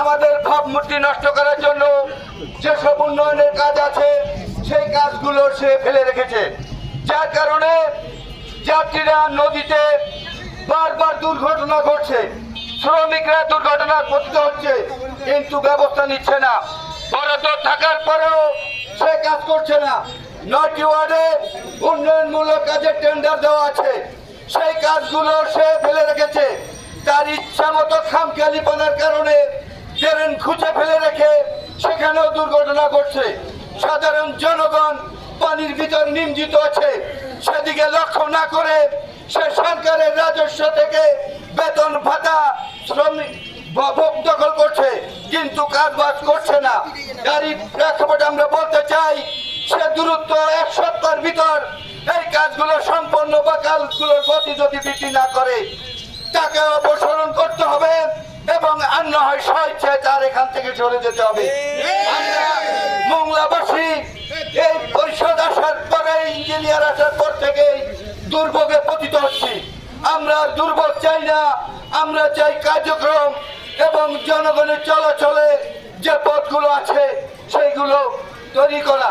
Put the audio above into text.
আমাদের ভাবমূর্তি নষ্ট করার জন্য যেসব উন্নয়নের কাজ আছে, সেই কাজগুলো সে ফেলে রেখেছে। যার কারণে যাত্রীরা নদীতে বারবার দুর্ঘটনা ঘটছে, শ্রমিকরা দুর্ঘটনার পতিত হচ্ছে, কিন্তু ব্যবস্থা নিচ্ছে না। বরাদ্দ থাকার পরেও সে কাজ করছে না। নয়টি ওয়ার্ডে উন্নয়নমূলক কাজের টেন্ডার দেওয়া আছে। সেই কাজগুলো সে ফেলে রেখেছে। তার ইচ্ছা মতো খামখেয়ালিপনার কারণে ট্রেন খুঁজে ফেলে রেখে সেখানেও দুর্ঘটনা ঘটছে। সাধারণ জনগণ পানির ভিতর নিমজিত আছে। সেদিকে লক্ষ্য না করে সে সরকারের রাজস্ব থেকে বেতন ভাতা, শ্রমিক, ভোগ দখল করছে। কিন্তু কাজ বাজ করছে না। তারই প্রেক্ষাপটে আমরা বলতে চাই, সে দূরত্ব এক সপ্তাহের ভিতর এই কাজগুলো সম্পন্ন বা কাজগুলোর গতি যদি বৃদ্ধি না করে, তাকে অপসারণ করতে হবে এবং আর না হয় স্বেচ্ছায় তার এখান থেকে চলে যেতে হবে। মংলাবাসী, এই পরিষদ আসার পরে, ইঞ্জিনিয়ার আসার পর থেকে দুর্ভোগে পতিত হচ্ছি। আমরা দুর্ভোগ চাই না, আমরা চাই কার্যক্রম এবং জনগণের চলাচলে যে পথগুলো আছে, সেইগুলো তৈরি করা।